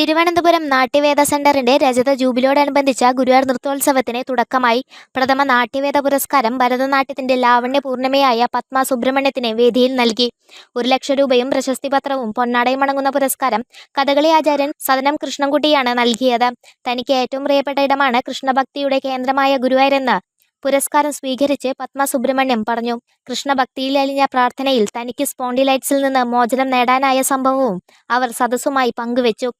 തിരുവനന്തപുരം നാട്യവേദ സെന്ററിന്റെ രജത ജൂബിലിയോടനുബന്ധിച്ച ഗുരുവാർ നൃത്തോത്സവത്തിന് തുടക്കമായി പ്രഥമ നാട്യവേദ പുരസ്കാരം ഭരതനാട്യത്തിന്റെ ലാവണ്യ പൂർണിമയായ പത്മ സുബ്രഹ്മണ്യത്തിന് വേദിയിൽ നൽകി. ഒരു ലക്ഷം രൂപയും പ്രശസ്തിപത്രവും പൊന്നാടയും അടങ്ങുന്ന പുരസ്കാരം കഥകളി ആചാര്യൻ സദനം കൃഷ്ണൻകുട്ടിയാണ് നൽകിയത്. തനിക്ക് ഏറ്റവും പ്രിയപ്പെട്ട ഇടമാണ് കൃഷ്ണഭക്തിയുടെ കേന്ദ്രമായ ഗുരുവായൂരെന്ന് പുരസ്കാരം സ്വീകരിച്ച് പത്മ സുബ്രഹ്മണ്യം പറഞ്ഞു. കൃഷ്ണഭക്തിയിൽ അലിഞ്ഞ പ്രാർത്ഥനയിൽ തനിക്ക് സ്പോണ്ടിലൈറ്റ്സിൽ നിന്ന് മോചനം നേടാനായ സംഭവവും അവർ സദസ്സുമായി പങ്കുവച്ചു.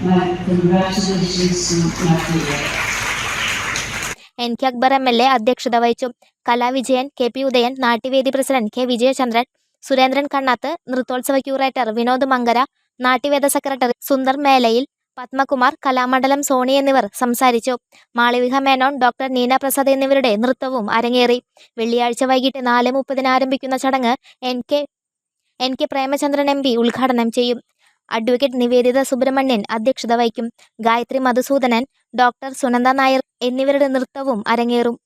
My congratulations to Matthew. N. K. Akbar M. L. A. അധ്യക്ഷത വഹിച്ചു. Kalavijayan K. P. Udayan Natyavedi president K. Vijayachandran Surendran Kannath നൃത്തോത്സവ curator Vinod Mankara Natyaveda secretary Sundar Melayil Padmakumar Kalamandalam Soni എന്നിവർ സംസാരിച്ചു. മാളവിക മേനോൻ ഡോക്ടർ നീന പ്രസാദ് എന്നിവരുടെ നൃത്തവും അരങ്ങേറി. വെള്ളിയാഴ്ച വൈകിട്ട് നാല് മുപ്പതിന് ആരംഭിക്കുന്ന ചടങ്ങ് N. K. N. K. Premachandran M. P ഉദ്ഘാടനം ചെയ്യും. അഡ്വക്കേറ്റ് നിവേദിത സുബ്രഹ്മണ്യൻ അധ്യക്ഷത വഹിക്കും. ഗായത്രി മധുസൂദനൻ ഡോക്ടർ സുനന്ദ നായർ എന്നിവരുടെ നൃത്തവും അരങ്ങേറും.